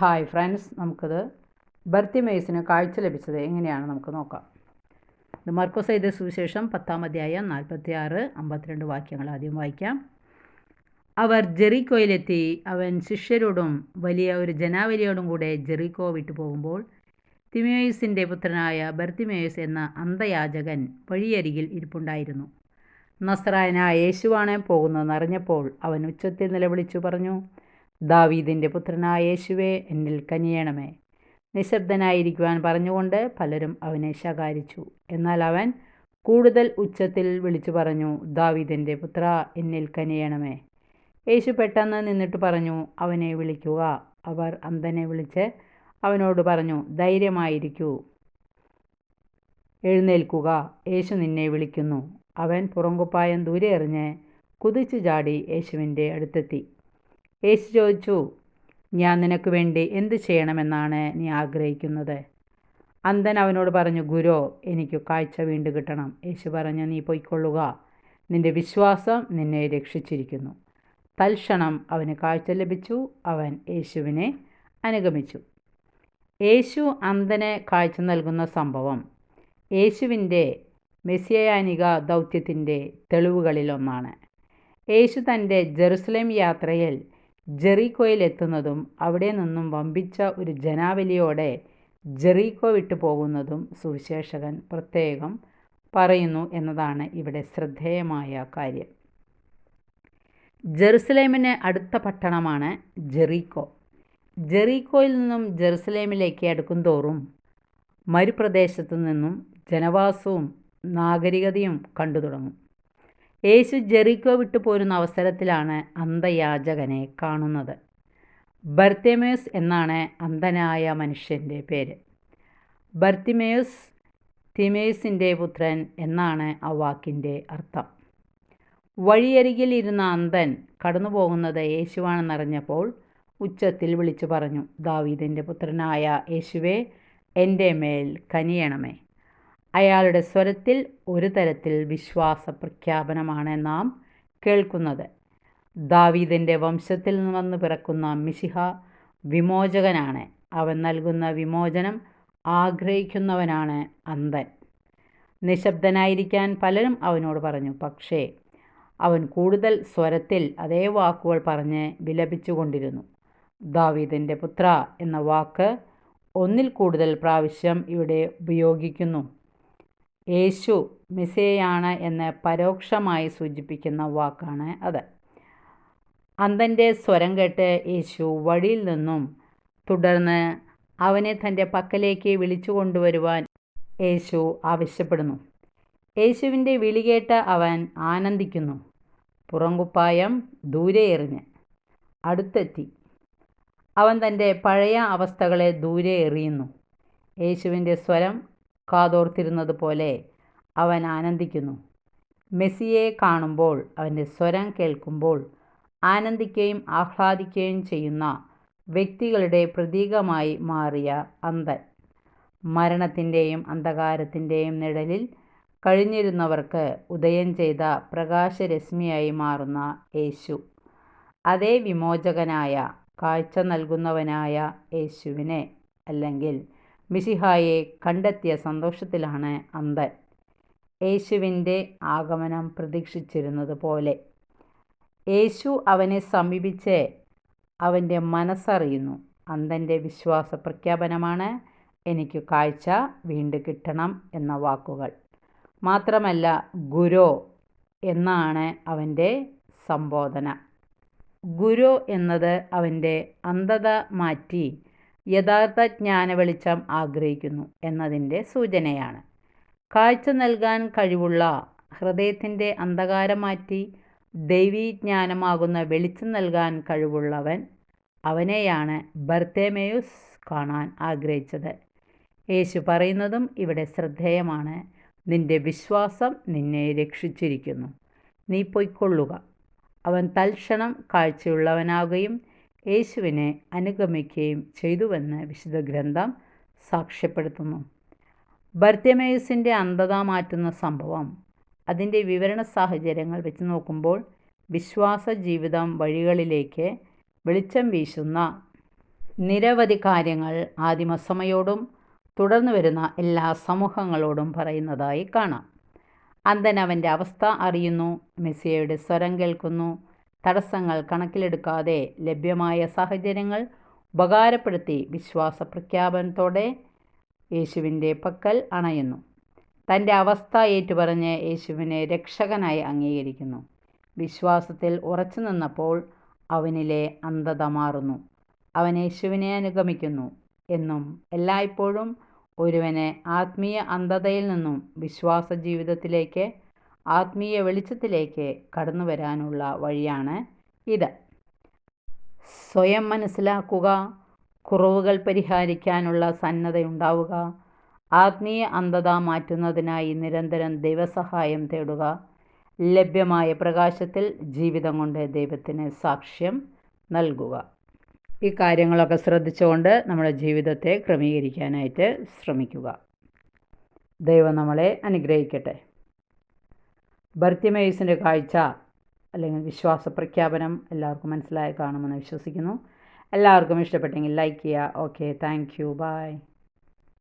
Hi friends നമുക്കത് ബർത്തിമേസിന് കാഴ്ച ലഭിച്ചത് എങ്ങനെയാണ് നമുക്ക് നോക്കാം. ഇത് മർക്കോസ് എഴുതിയ സുവിശേഷം പത്താം അധ്യായം നാൽപ്പത്തി ആറ് അമ്പത്തിരണ്ട് വാക്യങ്ങൾ ആദ്യം വായിക്കാം. അവർ ജെറിക്കോയിലെത്തി. അവൻ ശിഷ്യരോടും വലിയ ഒരു ജനാവലിയോടും കൂടെ ജെറിക്കോ വിട്ടു പോകുമ്പോൾ തിമേയുസിന്റെ പുത്രനായ ബർത്തിമേയുസ് എന്ന അന്ധയാചകൻ വഴിയരികിൽ ഇരിപ്പുണ്ടായിരുന്നു. നസ്രായനായ യേശുവാണ് പോകുന്നതെന്ന് അറിഞ്ഞപ്പോൾ അവൻ ഉച്ചത്തിൽ നിലവിളിച്ചു പറഞ്ഞു ദാവീദിന്റെ പുത്രനായ യേശുവെ എന്നിൽ കനിയണമേ. നിശബ്ദനായിരിക്കുവാൻ പറഞ്ഞുകൊണ്ട് പലരും അവനെ ശകാരിച്ചു. എന്നാൽ അവൻ കൂടുതൽ ഉച്ചത്തിൽ വിളിച്ചു പറഞ്ഞു ദാവീദിന്റെ പുത്ര എന്നിൽ കനിയണമേ. യേശു പെട്ടെന്ന് നിന്നിട്ട് പറഞ്ഞു അവനെ വിളിക്കുക. അവർ അന്ധനെ വിളിച്ച് അവനോട് പറഞ്ഞു ധൈര്യമായിരിക്കൂ. എഴുന്നേൽക്കുക. യേശു നിന്നെ വിളിക്കുന്നു. അവൻ പുറങ്കുപ്പായം ദൂരെ എറിഞ്ഞ് കുതിച്ചു ചാടി യേശുവിന്റെ അടുത്തെത്തി. യേശു ചോദിച്ചു ഞാൻ നിനക്ക് വേണ്ടി എന്ത് ചെയ്യണമെന്നാണ് നീ ആഗ്രഹിക്കുന്നത്? അന്തൻ അവനോട് പറഞ്ഞു ഗുരോ എനിക്ക് കാഴ്ച വീണ്ടും കിട്ടണം. യേശു പറഞ്ഞു നീ പൊയ്ക്കൊള്ളുക. നിന്റെ വിശ്വാസം നിന്നെ രക്ഷിച്ചിരിക്കുന്നു. തൽക്ഷണം അവന് കാഴ്ച ലഭിച്ചു. അവൻ യേശുവിനെ അനുഗമിച്ചു. യേശു അന്തനെ കാഴ്ച നൽകുന്ന സംഭവം യേശുവിന്റെ മെസ്സിയാനിക ദൗത്യത്തിന്റെ തെളിവുകളിലൊന്നാണ്. യേശു തന്റെ ജെറുസലേം യാത്രയിൽ ജെറീക്കോയിൽ എത്തുന്നതും അവിടെ നിന്നും വമ്പിച്ച ഒരു ജനാവലിയോടെ ജെറീക്കോ വിട്ടു പോകുന്നതും സുവിശേഷകൻ പ്രത്യേകം പറയുന്നു എന്നതാണ് ഇവിടെ ശ്രദ്ധേയമായ കാര്യം. ജെറുസലേമിന് അടുത്ത പട്ടണമാണ് ജെറീക്കോ. ജെറീക്കോയിൽ നിന്നും ജെറുസലേമിലേക്ക് അടുക്കും തോറും മരുപ്രദേശത്തു നിന്നും ജനവാസവും നാഗരികതയും കണ്ടു തുടങ്ങും യേശു ജെറിക്കോ വിട്ടു പോരുന്ന അവസരത്തിലാണ് അന്ധയാചകനെ കാണുന്നത്. ബർത്തിമേസ് എന്നാണ് അന്ധനായ മനുഷ്യന്റെ പേര്. ബർത്തിമേസ് തിമേസിന്റെ പുത്രൻ എന്നാണ് ആ വാക്കിന്റെ അർത്ഥം. വഴിയരികിൽ ഇരുന്ന അന്ധൻ കടന്നു പോകുന്നത് യേശുവാണെന്നറിഞ്ഞപ്പോൾ ഉച്ചത്തിൽ വിളിച്ചു പറഞ്ഞു ദാവീദിന്റെ പുത്രനായ യേശുവേ എന്റെ മേൽ കനിയണമേ. അയാളുടെ സ്വരത്തിൽ ഒരു തരത്തിൽ വിശ്വാസ പ്രഖ്യാപനമാണ് നാം കേൾക്കുന്നത്. ദാവീദിന്റെ വംശത്തിൽ നിന്ന് വന്ന് പിറക്കുന്ന മിശിഹ വിമോചകനാണ്. അവൻ നൽകുന്ന വിമോചനം ആഗ്രഹിക്കുന്നവനാണ് അന്ധൻ. നിശബ്ദനായിരിക്കാൻ പലരും അവനോട് പറഞ്ഞു പക്ഷേ അവൻ കൂടുതൽ സ്വരത്തിൽ അതേ വാക്കുകൾ പറഞ്ഞ് വിലപിച്ചുകൊണ്ടിരുന്നു. ദാവീദിന്റെ പുത്ര എന്ന വാക്ക് ഒന്നിൽ കൂടുതൽ പ്രാവശ്യം ഇവിടെ ഉപയോഗിക്കുന്നു. യേശു മിസേയാണ് എന്ന് പരോക്ഷമായി സൂചിപ്പിക്കുന്ന വാക്കാണ് അത്. അന്തന്റെ സ്വരം കേട്ട് യേശു വഴിയിൽ നിന്നും തുടർന്ന് അവനെ തന്റെ പക്കലേക്ക് വിളിച്ചു കൊണ്ടുവരുവാൻ യേശു ആവശ്യപ്പെടുന്നു. യേശുവിന്റെ വിളി കേട്ട് അവൻ ആനന്ദിക്കുന്നു. പുറങ്കുപ്പായം ദൂരെ എറിഞ്ഞ് അടുത്തെത്തി. അവൻ തന്റെ പഴയ അവസ്ഥകളെ ദൂരെ എറിയുന്നു. യേശുവിന്റെ സ്വരം കാതോർത്തിരുന്നത് പോലെ അവൻ ആനന്ദിക്കുന്നു. മെസ്സിയെ കാണുമ്പോൾ അവന്റെ സ്വരം കേൾക്കുമ്പോൾ ആനന്ദിക്കുകയും ആഹ്ലാദിക്കുകയും ചെയ്യുന്ന വ്യക്തികളുടെ പ്രതീകമായി മാറിയ അന്ധൻ. മരണത്തിന്റെയും അന്ധകാരത്തിന്റെയും നിഴലിൽ കഴിഞ്ഞിരുന്നവർക്ക് ഉദയം ചെയ്ത പ്രകാശരശ്മിയായി മാറുന്ന യേശു. അതേ വിമോചകനായ കാഴ്ച നൽകുന്നവനായ യേശുവിനെ അല്ലെങ്കിൽ മിശിഹായെ കണ്ടെത്തിയ സന്തോഷത്തിലാണ് അന്തൻ യേശുവിന്റെ ആഗമനം പ്രതീക്ഷിച്ചിരുന്നത് പോലെ. യേശു അവനെ സമീപിച്ച് അവന്റെ മനസ്സറിയുന്നു. അന്തന്റെ വിശ്വാസ പ്രഖ്യാപനമാണ് എനിക്ക് കാഴ്ച വീണ്ടും കിട്ടണം എന്ന വാക്കുകൾ. മാത്രമല്ല ഗുരു എന്നാണ് അവന്റെ സംബോധന. ഗുരു എന്നത് അവന്റെ അന്ധത മാറ്റി യഥാർത്ഥ ജ്ഞാന വെളിച്ചം ആഗ്രഹിക്കുന്നു എന്നതിന്റെ സൂചനയാണ്. കാഴ്ച നൽകാൻ കഴിവുള്ള ഹൃദയത്തിന്റെ അന്ധകാരം മാറ്റി ദൈവീജ്ഞാനമാകുന്ന വെളിച്ചം നൽകാൻ കഴിവുള്ളവൻ അവനെയാണ് ബർത്തേമേയുസ് കാണാൻ ആഗ്രഹിച്ചത്. യേശു പറയുന്നതും ഇവിടെ ശ്രദ്ധേയമാണ്. നിന്റെ വിശ്വാസം നിന്നെ രക്ഷിച്ചിരിക്കുന്നു. നീ പൊയ്ക്കൊള്ളുക. അവൻ തൽക്ഷണം കാഴ്ചയുള്ളവനാകുകയും യേശുവിനെ അനുഗമിക്കുകയും ചെയ്തുവെന്ന് വിശുദ്ധ ഗ്രന്ഥം സാക്ഷ്യപ്പെടുത്തുന്നു. ബർത്തിമേയുസിന്റെ അന്ധത മാറ്റുന്ന സംഭവം. അതിന്റെ വിവരണ സാഹചര്യങ്ങൾ വെച്ച് നോക്കുമ്പോൾ വിശ്വാസ ജീവിതം വഴികളിലേക്ക് വെളിച്ചം വീശുന്ന നിരവധി കാര്യങ്ങൾ ആദിമസമയോടും തുടർന്നു വരുന്ന എല്ലാ സമൂഹങ്ങളോടും പറയുന്നതായി കാണാം. അന്ധൻ അവന്റെ അവസ്ഥ അറിയുന്നു മെസ്സിയയുടെ സ്വരം കേൾക്കുന്നു തടസ്സങ്ങൾ കണക്കിലെടുക്കാതെ ലഭ്യമായ സാഹചര്യങ്ങൾ ഉപകാരപ്പെടുത്തി വിശ്വാസ പ്രഖ്യാപനത്തോടെ യേശുവിന്റെ പക്കൽ അണയുന്നു. തന്റെ അവസ്ഥ ഏറ്റുപറഞ്ഞ് യേശുവിനെ രക്ഷകനായി അംഗീകരിക്കുന്നു. വിശ്വാസത്തിൽ ഉറച്ചു നിന്നപ്പോൾ അവനിലെ അന്ധത മാറുന്നു. അവൻ യേശുവിനെ അനുഗമിക്കുന്നു എന്നും എല്ലായ്പ്പോഴും ഒരുവനെ ആത്മീയ അന്ധതയിൽ നിന്നും വിശ്വാസ ജീവിതത്തിലേക്ക് ആത്മീയ വെളിച്ചത്തിലേക്ക് കടന്നു വരാനുള്ള വഴിയാണ് ഇത്. സ്വയം മനസ്സിലാക്കുക കുറവുകൾ പരിഹരിക്കാനുള്ള സന്നദ്ധയുണ്ടാവുക ആത്മീയ അന്ധത മാറ്റുന്നതിനായി നിരന്തരം ദൈവസഹായം തേടുക ലഭ്യമായ പ്രകാശത്തിൽ ജീവിതം കൊണ്ട് ദൈവത്തിന് സാക്ഷ്യം നൽകുക. ഈ കാര്യങ്ങളൊക്കെ ശ്രദ്ധിച്ചുകൊണ്ട് നമ്മുടെ ജീവിതത്തെ ക്രമീകരിക്കാനായിട്ട് ശ്രമിക്കുക. ദൈവം നമ്മളെ അനുഗ്രഹിക്കട്ടെ. ബർത്തിമേഴ്സിന്റെ കാഴ്ച അല്ലെങ്കിൽ വിശ്വാസ പ്രഖ്യാപനം എല്ലാവർക്കും മനസ്സിലായി കാണുമെന്ന് വിശ്വസിക്കുന്നു. എല്ലാവർക്കും ഇഷ്ടപ്പെട്ടെങ്കിൽ ലൈക്ക് ചെയ്യുക. Okay thank you by